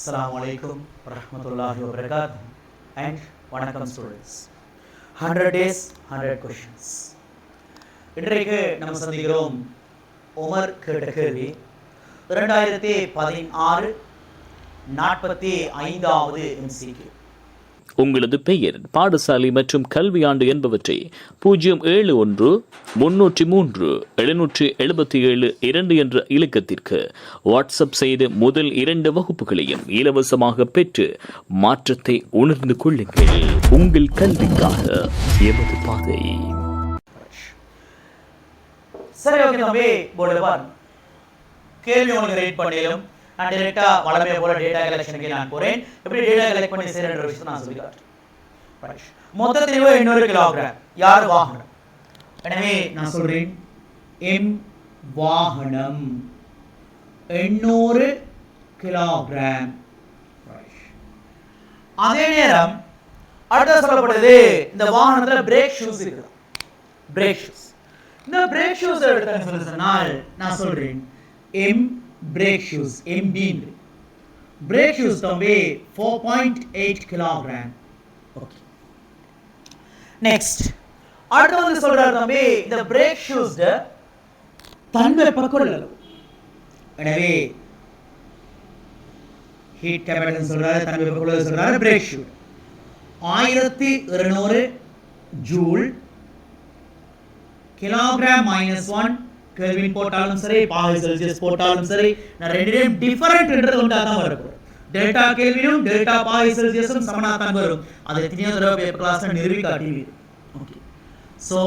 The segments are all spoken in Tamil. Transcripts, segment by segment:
அஸ்ஸலாமு அலைக்கும் வரஹ்மத்துல்லாஹி வபரகாத் அண்ட் வணக்கம் students hundred days hundred questions இன்றைக்கு நம்ம சந்திக்கிறோம் உமர் கேட்ட கேள்வி. இரண்டாயிரத்தி பதினாறு நாற்பத்தி ஐந்தாவது எம்சிக்கு உங்களது பெயர் பாடசாலை மற்றும் கல்வியாண்டு என்பவற்றை பூஜ்ஜியம் ஏழு ஒன்று முன்னூற்றி மூன்று எழுநூற்றி எழுபத்தி ஏழு இரண்டு என்ற இலக்கத்திற்கு வாட்ஸ்அப் செய்து முதல் இரண்டு வகுப்புகளையும் இலவசமாக பெற்று மாற்றத்தை உணர்ந்து கொள்ளுங்கள். உங்கள் கல்விக்காக எமது பாதை. சரி ஓகே தம்பி கேள்வி உங்களுக்கு ரீட் பண்ணிடும் நான் டேரெக்டாக வளமே போல டேட்டா கலெக்ஷனுக்கு நான் போகிறேன் எப்படி டேட்டா கலெக்ட் பண்ணி செய்யற விஷயத்தை நான் சொல்லி மொத்த தெளிவு எண்ணூறு கிலோகிராம் யார் வாகனம்? எனவே நான் சொல்றேன். எம் வாகனம். எண்ணூறு கிலோகிராம் அதே நேரம் அடுத்த சொல்லப்படுது இந்த வாகனத்துல பிரேக் ஷூஸ் இருக்குது. பிரேக் ஷூஸ் இந்த பிரேக் ஷூஸ் எடுத்தேன்னு சொல்லி சொன்னால் நான் சொல்றேன். எம் பிரேக் ஷூஸ் தம்பி four point eight kilogram okay next அடுத்து வந்து சொல்றாரு தம்பி இந்த பிரேக் ஷூஸ் தன்வெப்ப கொள்ளளவு எனவே ஹீட் கெப்பாசிட்டி சொல்றாரு தன்வெப்ப கொள்ளளவு சொல்றாரு பிரேக் ஷூ ஆயிரத்தி இருநூறு joule kilogram minus one kelvin போட்டாலும் சரி பாய் செல்சியஸ் போட்டாலும் சரி நான் ரெண்டு டிஃபரெண்ட்ன்றது ஒன்றா தான் வரப்போம் டெல்டா கேள்வியும் டெல்டா பாய் செல்சியஸும் சமனாக தான் வரும். அது எத்தனையோ தடவை பேப்பர் கிளாஸ் நிறுவி காட்டிவீர் ஓகே ஸோ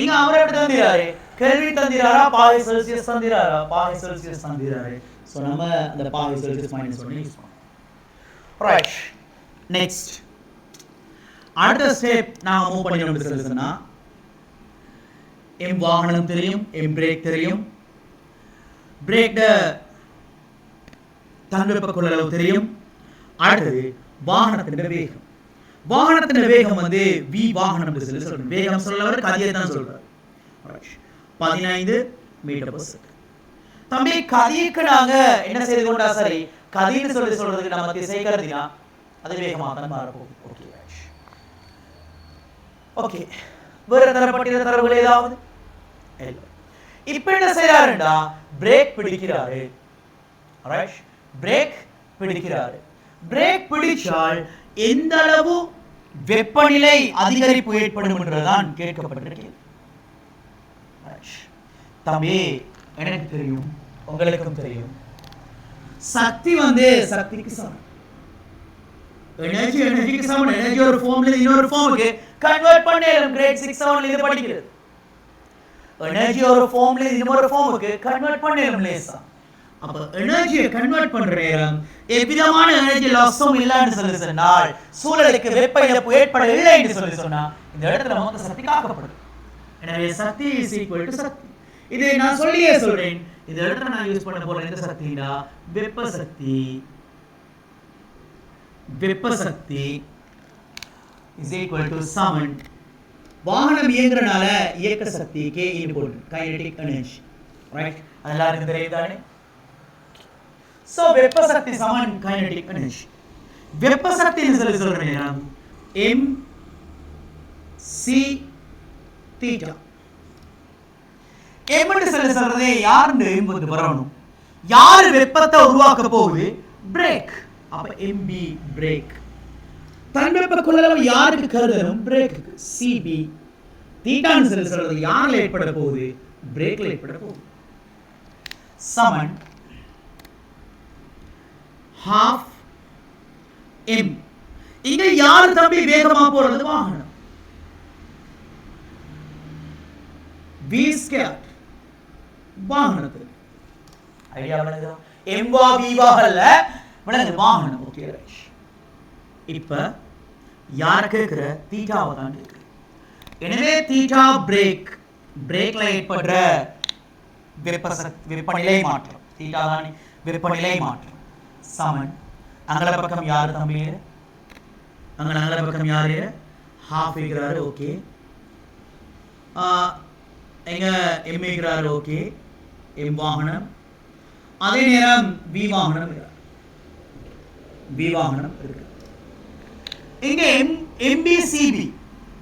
இங்க அவர் எப்படி தந்திராரு? கேள்வி தந்திராரா? பாகை செல்சியஸ் தந்திராரா? பாகை செல்சியஸ் தந்திராரு. ஸோ நம்ம அந்த பாகை செல்சியஸ் மைனஸ் ஒன்று யூஸ் பண்ணோம் ரைட் நெக்ஸ்ட் அடுத்த ஸ்டெப் நான் மூவ் பண்ணி சொல்லி எம் வாகனம் தெரியும் எம் பிரேக் தெரியும். பிரேக் தன்வெப்ப கொள்ளளவு தெரியும். அடுத்தது வாகனத்தின் வேகம். வாகனத்தின் வேகம் வந்து வி வாகனம் சொல்லி வேகம் சொல்லவர் கதையை தான் சொல்றாரு. பதினைந்து மீட்டர் பர் செகண்ட் தம்பி கதிக்கு நாங்க என்ன செய்து கொண்டா சரி கதைன்னு சொல்லி சொல்றதுக்கு நம்ம திசை கருதினா அது வேகமாக தான் மாறப்போகும் ஓகே ஓகே வேற தரப்பட்ட தரவுகள் ஏதாவது? இப்ப என்ன செய்யறாருண்டா பிரேக் பிடிக்கிறாரு. பிரேக் பிடிக்கிறாரு. பிரேக் பிடிச்சால் எந்த அளவு வெப்பநிலை அதிகரிப்பு ஏற்படும் என்றுதான் கேட்கப்பட்டிருக்கேன் தம்பி எனக்கு தெரியும். உங்களுக்கும் தெரியும். சக்தி வந்து சக்திக்கு சமம். எனர்ஜி எனர்ஜிக்கு சமம். எனர்ஜி ஒரு ஃபார்ம்ல இன்னொரு ஃபார்முக்கு கன்வெர்ட் பண்ணி கிரேட் 6 7 இது படிக்கிறது. எனர்ஜி ஒரு ஃபார்ம்ல இன்னொரு ஃபார்முக்கு கன்வெர்ட் பண்ணேன் லேசா. அப்ப எனர்ஜியை கன்வெர்ட் பண்ற நேரம் எவ்விதமான எனர்ஜி லாஸும் இல்லைன்னு சொல்லி சொன்னால் சூழலுக்கு வெப்ப இழப்பு ஏற்படவில்லை என்று சொல்லி சொன்னா இந்த இடத்துல மொத்த சக்தி காக்கப்படும். எனவே சக்தி இஸ் ஈக்குவல் டு சக்தி. இதை நான் சொல்லியே சொல்றேன். இந்த இடத்துல நான் யூஸ் பண்ண போற எந்த சக்தினா வெப்ப சக்தி. வெப்ப சக்தி இஸ் ஈக்குவல் டு சமன் வாகனம் இயங்குறனால இயக்க சக்தி K input kinetic energy right அது எல்லாருக்கும் தெரியுதானே ஸோ வெப்ப சக்தி சமன் கைனடிக் எனர்ஜி வெப்ப சக்தின்னு சொல்லி சொல்ற எம் சி தீட்டா எம்னு சொல்லி சொல்றதே யாருன்னு என்பது வரணும் யார் வெப்பத்தை உருவாக்க போகுது? பிரேக் அப்ப எம்பி பிரேக் தன்வெப்ப கொள்ளளவு யாருக்கு கருதணும்? பிரேக் சிபி தீட்டான் செல் சொல்றது யாரில் ஏற்பட போகுது? பிரேக்ல ஏற்பட போகுது. சமன் ஹாஃப் எம் இங்க யார் தம்பி வேகமா போறது? வாகனம். வி ஸ்கேட் வாகனத்துக்கு ஐடியா விளங்குதா எம்வா விவாக அல்ல விளங்குது வாகனம். ஓகே ரைட் இப்ப யார கேட்குற தீட்டாவை தான் எனவே தீட்டா பிரேக் பிரேக்ல ஏற்படுற வெப்ப சக்தி வெப்பநிலை மாற்றம். தீட்டா தான் வெப்பநிலை மாற்றம். சமன். அங்கல பக்கம் யாரு தம்பி? அங்க அங்கல பக்கம் யாரு? ஹாஃப் இருக்கிறாரு ஓகே எங்க எம் இருக்கிறாரு ஓகே எம் வாகனம். அதே நேரம் வி வாகனம் இருக்கிறார் வி வாகனம் இருக்கு. இங்க எம் எம்பிசிபி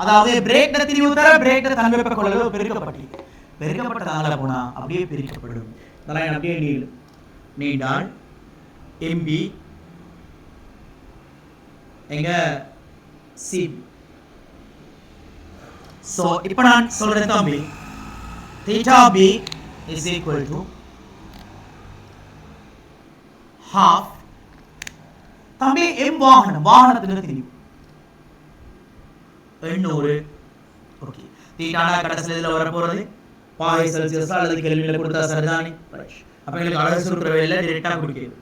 அதாவது பிரேக் திரிவு தர பிரேக் தன்வெப்ப கொள்ளளவு பெருக்கப்பட்டிருக்கு. பெருக்கப்பட்டதால போனா அப்படியே பிரிக்கப்படும். அதெல்லாம் அப்படியே நீள்? நீண்டால் எம்பி எங்க? சிபி ஸோ இப்போ நான் சொல்றேன் தம்பி. Theta b is equal to half. தம்பி எம் வாகனம். வாகனத்துக்கு தெரியும் எண்ணூறு. ஓகே தீட்டானா கடைசியில் இதில் வர பாய் செல்சியஸ் அல்லது கேள்வியில் கொடுத்தா சரிதானே? அப்போ எங்களுக்கு அழகு சுற்ற வேலை டிரெக்டாக கொடுக்கிறது.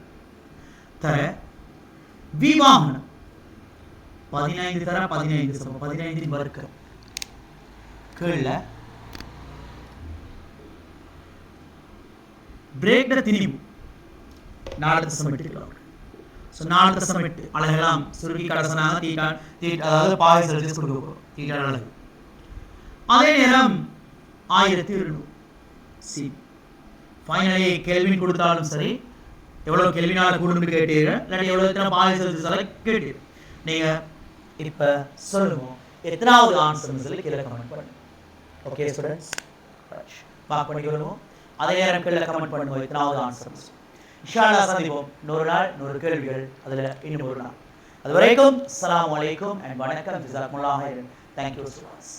தர விவாகனம் பதினைந்து தர பதினைந்து சமம். பதினைந்தின் வர்க்கம் கீழே பிரேக் திணிவு. நாலு சமட்டு ஸோ நாலு சமட்டு அழகெல்லாம் சுருக்கி கடைசனாக தீட்டா தீட்டா அதாவது பாய் செல்சியஸ் கொடுக்க போகிறோம் தீட்டா அழகு. அதே நேரம் ஆயிரத்தி இருநூறு. சி. ஃபைனலி கெல்வின் கொடுத்தாலும் சரி எவ்வளோ கெல்வினால் கூடுன்னு கேட்டீர்கள். இல்லாட்டி எவ்வளோ எத்தனை பாய் செல்சியஸ் கேட்டீர்கள். நீங்கள் இப்போ சொல்லுவோம் எத்தனாவது ஆன்சர்னு சொல்லி கீழே கமெண்ட் பண்ணுங்க. ஓகே ஸ்டூடெண்ட்ஸ் பார்க்க பண்ணி சொல்லுவோம் அதே நேரம் கீழே கமெண்ட் பண்ணுவோம் எத்தனாவது ஆன்சர்ஸ் இன்ஷால்லா சந்திப்போம். நூறு நாள் நூறு கேள்விகள் அதில் இன்னும் ஒரு நாள். அது வரைக்கும் அஸ்ஸலாமு வலைக்கும் அண்ட் வணக்கம். ஜிசாக்முல்லாஹ் தேங்க்யூ சுவாஸ்